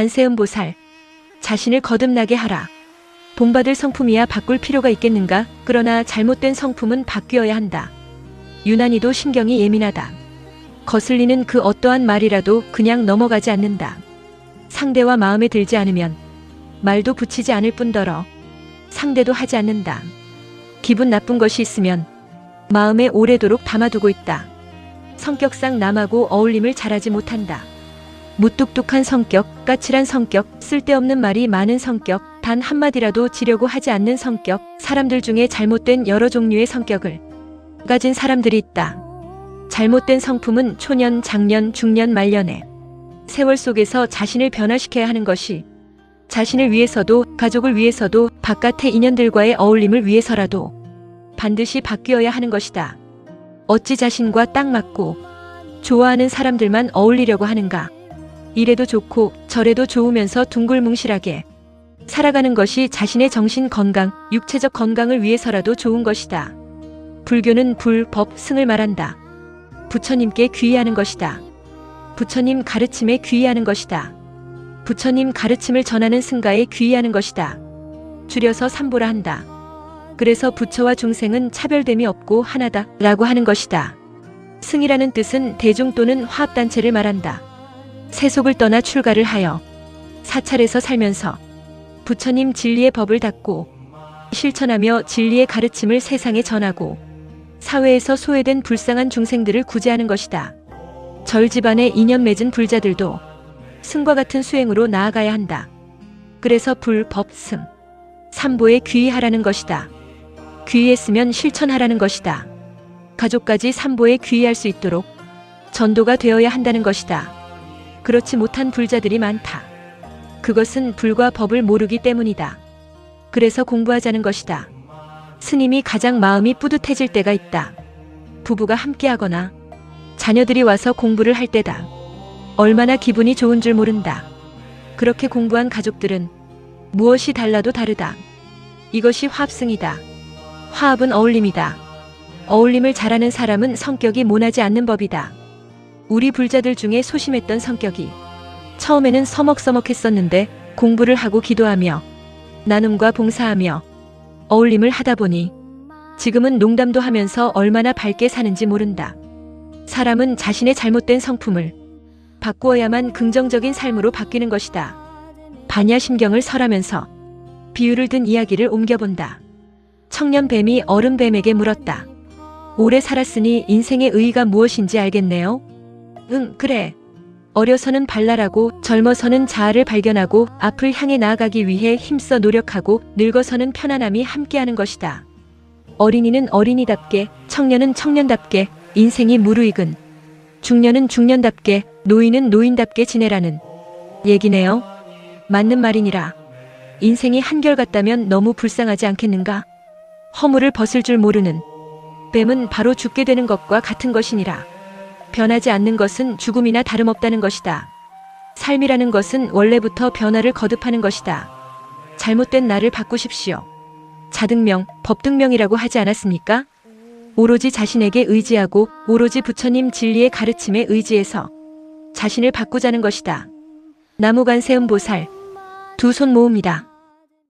관세음보살. 자신을 거듭나게 하라. 본받을 성품이야 바꿀 필요가 있겠는가? 그러나 잘못된 성품은 바뀌어야 한다. 유난히도 신경이 예민하다. 거슬리는 그 어떠한 말이라도 그냥 넘어가지 않는다. 상대와 마음에 들지 않으면 말도 붙이지 않을 뿐더러 상대도 하지 않는다. 기분 나쁜 것이 있으면 마음에 오래도록 담아두고 있다. 성격상 남하고 어울림을 잘하지 못한다. 무뚝뚝한 성격, 까칠한 성격, 쓸데없는 말이 많은 성격, 단 한마디라도 지려고 하지 않는 성격, 사람들 중에 잘못된 여러 종류의 성격을 가진 사람들이 있다. 잘못된 성품은 초년, 장년, 중년, 말년에 세월 속에서 자신을 변화시켜야 하는 것이 자신을 위해서도 가족을 위해서도 바깥의 인연들과의 어울림을 위해서라도 반드시 바뀌어야 하는 것이다. 어찌 자신과 딱 맞고 좋아하는 사람들만 어울리려고 하는가? 이래도 좋고 저래도 좋으면서 둥글뭉실하게 살아가는 것이 자신의 정신 건강, 육체적 건강을 위해서라도 좋은 것이다. 불교는 불, 법, 승을 말한다. 부처님께 귀의하는 것이다. 부처님 가르침에 귀의하는 것이다. 부처님 가르침을 전하는 승가에 귀의하는 것이다. 줄여서 삼보라 한다. 그래서 부처와 중생은 차별됨이 없고 하나다 라고 하는 것이다. 승이라는 뜻은 대중 또는 화합단체를 말한다. 세속을 떠나 출가를 하여 사찰에서 살면서 부처님 진리의 법을 닫고 실천하며 진리의 가르침을 세상에 전하고 사회에서 소외된 불쌍한 중생들을 구제하는 것이다. 절 집안에 인연 맺은 불자들도 승과 같은 수행으로 나아가야 한다. 그래서 불, 법, 승. 삼보에 귀의하라는 것이다. 귀의했으면 실천하라는 것이다. 가족까지 삼보에 귀의할 수 있도록 전도가 되어야 한다는 것이다. 그렇지 못한 불자들이 많다. 그것은 불과 법을 모르기 때문이다. 그래서 공부하자는 것이다. 스님이 가장 마음이 뿌듯해질 때가 있다. 부부가 함께하거나 자녀들이 와서 공부를 할 때다. 얼마나 기분이 좋은 줄 모른다. 그렇게 공부한 가족들은 무엇이 달라도 다르다. 이것이 화합승이다. 화합은 어울림이다. 어울림을 잘하는 사람은 성격이 모나지 않는 법이다. 우리 불자들 중에 소심했던 성격이 처음에는 서먹서먹했었는데 공부를 하고 기도하며 나눔과 봉사하며 어울림을 하다 보니 지금은 농담도 하면서 얼마나 밝게 사는지 모른다. 사람은 자신의 잘못된 성품을 바꾸어야만 긍정적인 삶으로 바뀌는 것이다. 반야심경을 설하면서 비유를 든 이야기를 옮겨본다. 청년 뱀이 어른 뱀에게 물었다. 오래 살았으니 인생의 의의가 무엇인지 알겠네요? 응, 그래. 어려서는 발랄하고 젊어서는 자아를 발견하고 앞을 향해 나아가기 위해 힘써 노력하고 늙어서는 편안함이 함께하는 것이다. 어린이는 어린이답게, 청년은 청년답게, 인생이 무르익은 중년은 중년답게, 노인은 노인답게 지내라는 얘기네요. 맞는 말이니라. 인생이 한결같다면 너무 불쌍하지 않겠는가? 허물을 벗을 줄 모르는 뱀은 바로 죽게 되는 것과 같은 것이니라. 변하지 않는 것은 죽음이나 다름없다는 것이다. 삶이라는 것은 원래부터 변화를 거듭하는 것이다. 잘못된 나를 바꾸십시오. 자등명, 법등명이라고 하지 않았습니까? 오로지 자신에게 의지하고 오로지 부처님 진리의 가르침에 의지해서 자신을 바꾸자는 것이다. 나무관 세음보살 두 손 모읍니다.